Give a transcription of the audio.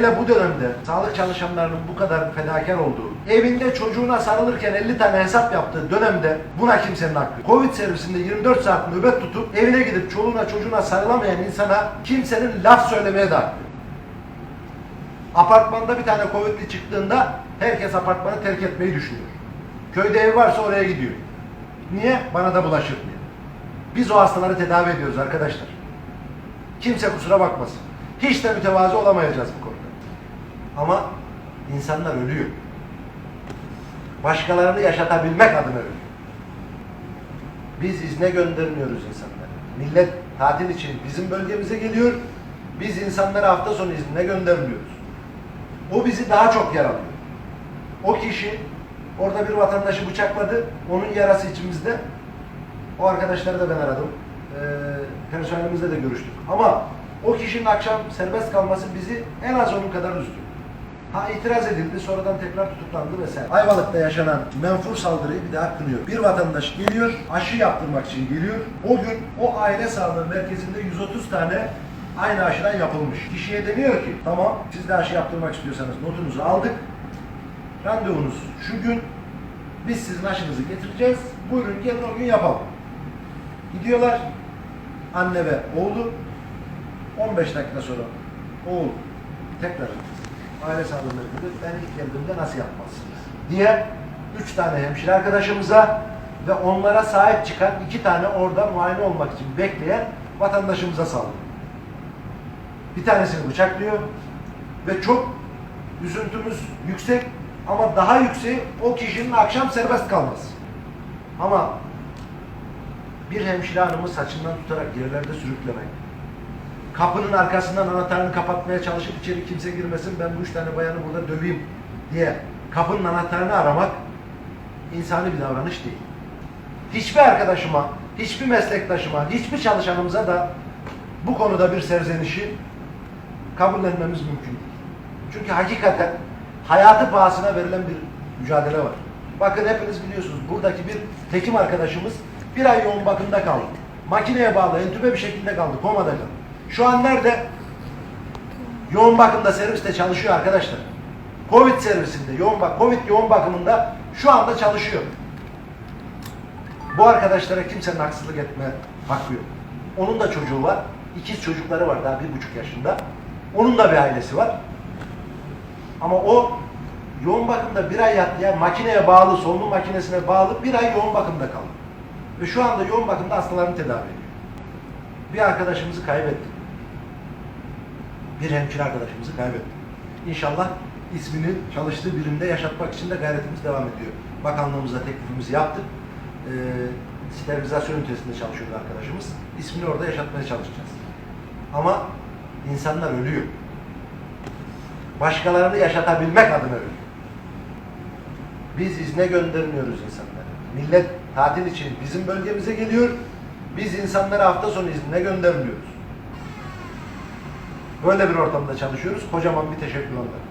hele bu dönemde sağlık çalışanlarının bu kadar fedakar olduğu, evinde çocuğuna sarılırken 50 tane hesap yaptığı dönemde buna kimsenin hakkı. Covid servisinde 24 saat nöbet tutup evine gidip çoluğuna çocuğuna sarılamayan insana kimsenin laf söylemeye de hakkı. Apartmanda bir tane Covid'li çıktığında herkes apartmanı terk etmeyi düşünüyor. Köyde ev varsa oraya gidiyor. Niye? Bana da bulaşır diye. Biz o hastaları tedavi ediyoruz arkadaşlar. Kimse kusura bakmasın. Hiç de mütevazı olamayacağız bu konuda. Ama insanlar ölüyor. Başkalarını yaşatabilmek adına ölüyor. Biz izne göndermiyoruz insanları. Millet tatil için bizim bölgemize geliyor. Biz insanları hafta sonu iznine göndermiyoruz. O bizi daha çok yaralıyor. O kişi orada bir vatandaşı bıçakladı. Onun yarası içimizde. O arkadaşları da ben aradım. Ee, personelimizle de görüştük. Ama o kişinin akşam serbest kalması bizi en az onun kadar üzdü. Ha itiraz edildi, sonradan tekrar tutuklandı vesaire. Ayvalık'ta yaşanan menfur saldırıyı bir daha kınıyor. Bir vatandaş geliyor, aşı yaptırmak için geliyor. O gün o aile sağlığı merkezinde 130 tane aynı aşıdan yapılmış. Kişiye deniyor ki, tamam siz de aşı yaptırmak istiyorsanız notunuzu aldık. Randevunuz şu gün, biz sizin aşınızı getireceğiz. Buyurun gelin o gün yapalım. Gidiyorlar, anne ve oğlu. 15 dakika sonra oğul tekrar aile sağlığı merkezinde ben ilk geldiğimde nasıl yapmazsınız diye üç tane hemşire arkadaşımıza ve onlara sahip çıkan iki tane orada muayene olmak için bekleyen vatandaşımıza saldırıyor. Bir tanesini bıçaklıyor ve çok üzüntümüz yüksek ama daha yükseği o kişinin akşam serbest kalması. Ama bir hemşire hanımı saçından tutarak yerlerde sürüklemek, kapının arkasından anahtarını kapatmaya çalışıp içeri kimse girmesin ben bu üç tane bayanı burada döveyim diye kapının anahtarını aramak insani bir davranış değil. Hiçbir arkadaşıma, hiçbir meslektaşıma, hiçbir çalışanımıza da bu konuda bir serzenişi kabullenmemiz mümkün değil. Çünkü hakikaten hayatı pahasına verilen bir mücadele var. Bakın hepiniz biliyorsunuz buradaki bir hekim arkadaşımız bir ay yoğun bakımda kaldı. Makineye bağlı, entübe bir şekilde kaldı, komada kaldı. Şu an nerede? Yoğun bakımda serviste çalışıyor arkadaşlar. Covid servisinde, yoğun bak Covid yoğun bakımında şu anda çalışıyor. Bu arkadaşlara kimsenin haksızlık etme hakkı yok. Onun da çocuğu var. İkiz çocukları var daha bir buçuk yaşında. Onun da bir ailesi var. Ama o yoğun bakımda bir ay yattı ya makineye bağlı, solunum makinesine bağlı bir ay yoğun bakımda kaldı. Ve şu anda yoğun bakımda hastalarını tedavi ediyor. Bir arkadaşımızı kaybettik. Bir hemşire arkadaşımızı kaybettik. İnşallah ismini çalıştığı birimde yaşatmak için de gayretimiz devam ediyor. Bakanlığımıza teklifimizi yaptık. Ee, sterilizasyon ünitesinde çalışıyor bir arkadaşımız. İsmini orada yaşatmaya çalışacağız. Ama insanlar ölüyor. Başkalarını yaşatabilmek adına ölüyor. Biz izne göndermiyoruz insanları. Millet tatil için bizim bölgemize geliyor. Biz insanları hafta sonu iznine göndermiyoruz. Böyle bir ortamda çalışıyoruz. Kocaman bir teşekkür onlara.